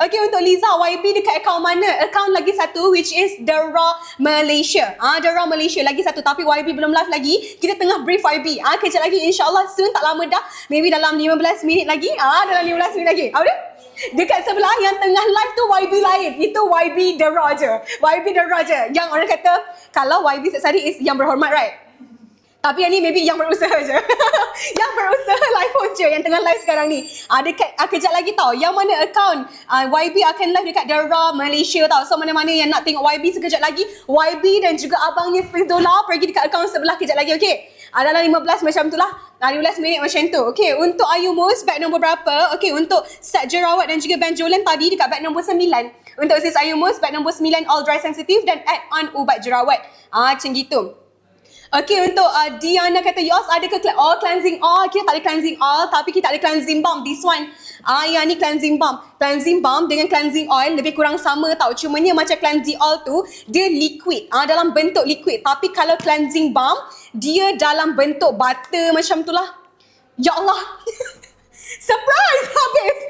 Okay untuk Liza YB dekat account mana? Account lagi satu which is The Raw Malaysia. Ah The Raw Malaysia lagi satu tapi YB belum live lagi. Kita tengah brief YB. Ah kejap lagi insyaallah soon tak lama dah. Maybe dalam 15 minit lagi. Ah dalam 15 minit lagi. Apa dia? Dekat sebelah yang tengah live tu YB lain. Itu YB The je. YB The je. Yang orang kata kalau YB Setsari is yang berhormat right? Tapi yang ni maybe yang berusaha je. yang berusaha live host je yang tengah live sekarang ni. Ah dekat ah, kejap lagi tau. Yang mana account ah, YB akan live dekat Raw Malaysia tau. So mana-mana yang nak tengok YB sekejap lagi, YB dan juga abangnya Faiz Dola pergi dekat account sebelah kejap lagi okey. Ah, dalam 15 macam tu lah. Ah, 15 minit macam tu. Okey, untuk Ayu Mus bag nombor berapa? Okey, untuk set jerawat dan juga benjolan tadi dekat bag nombor 9. Untuk sis Ayu Mus bag nombor 9 all dry sensitive dan add on ubat jerawat. Ah, macam gitu. Okay untuk uh, Diana kata yours ada ke cl- oh cleansing oil kita tak ada cleansing oil tapi kita ada cleansing balm. This one ah yang ni cleansing balm. Cleansing balm dengan cleansing oil lebih kurang sama tau. Cumanya macam cleansing oil tu dia liquid ah dalam bentuk liquid. Tapi kalau cleansing balm dia dalam bentuk butter macam tu lah. Ya Allah. Surprise habis.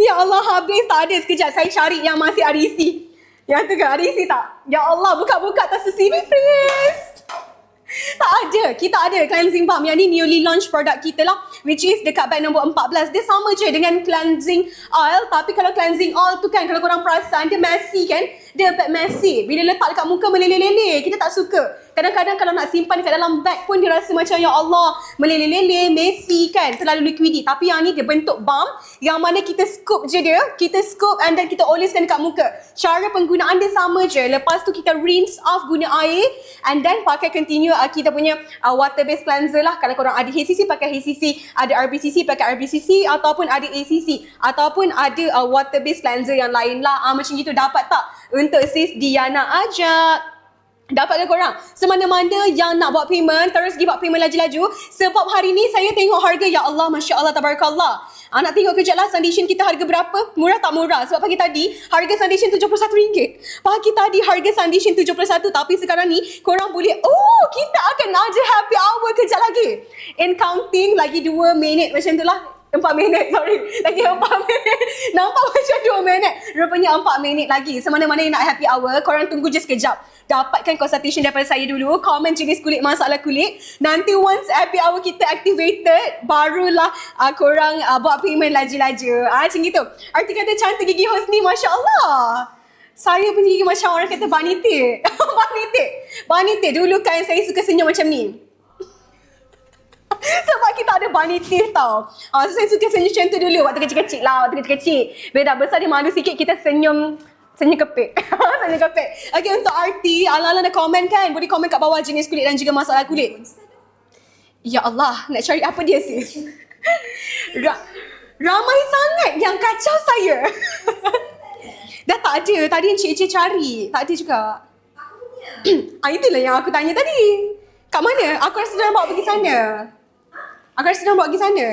Ya Allah habis. Tak ada sekejap saya cari yang masih ada isi yang tu ke ada isi tak? Ya Allah, buka-buka tas sini please. Tak ada. Kita ada cleansing balm. Yang ni newly launch produk kita lah. Which is dekat bag nombor 14. Dia sama je dengan cleansing oil. Tapi kalau cleansing oil tu kan, kalau korang perasan, dia messy kan? Dia messy. Bila letak dekat muka meleleh-leleh. Kita tak suka. Kadang-kadang kalau nak simpan dekat dalam bag pun dia rasa macam, Ya Allah, meleleh-leleh, messy kan? Terlalu liquidy. Tapi yang ni dia bentuk balm. Yang mana kita scoop je dia. Kita scoop and then kita oleskan dekat muka. Cara penggunaan dia sama je. Lepas tu kita rinse off guna air. And then pakai continue uh, kita punya uh, water based cleanser lah kalau korang ada HCC pakai HCC ada RBCC pakai RBCC ataupun ada ACC ataupun ada uh, water based cleanser yang lain lah uh, macam gitu dapat tak untuk sis Diana ajak Dapat ke korang? Semana-mana yang nak buat payment, terus pergi buat payment laju-laju. Sebab hari ni saya tengok harga, ya Allah, Masya Allah, Tabarakallah. Ah, nak tengok kejap lah foundation kita harga berapa? Murah tak murah? Sebab pagi tadi, harga foundation RM71. Pagi tadi, harga foundation RM71. Tapi sekarang ni, korang boleh, oh, kita akan ada happy hour kejap lagi. In counting, lagi 2 minit macam tu lah. Empat minit, sorry. Lagi empat minit. Nampak macam dua minit. Rupanya empat minit lagi. Semana-mana yang nak happy hour, korang tunggu je sekejap. Dapatkan consultation daripada saya dulu. Komen jenis kulit, masalah kulit. Nanti once happy hour kita activated, barulah uh, korang uh, buat payment laju-laju. Ah, macam gitu. Arti kata cantik gigi Hosni, Masya Allah. Saya punya gigi macam orang kata banitik. banitik. Banitik. Dulu kan saya suka senyum macam ni. Sebab kita ada bunny tau. Ah, so saya suka senyum macam tu dulu waktu kecil-kecil lah, waktu kecil-kecil. Bila dah besar dia malu sikit kita senyum senyum kepik. senyum kepik. Okay untuk arti, ala-ala nak komen kan? Boleh komen kat bawah jenis kulit dan juga masalah kulit. Ya Allah, nak cari apa dia sis? Ra- ramai sangat yang kacau saya. Dah tak ada. Tadi yang cik-cik cari. Tak ada juga. ah, itulah yang aku tanya tadi. Kat mana? Aku rasa dia bawa pergi sana. Aku rasa dia bawa pergi sana.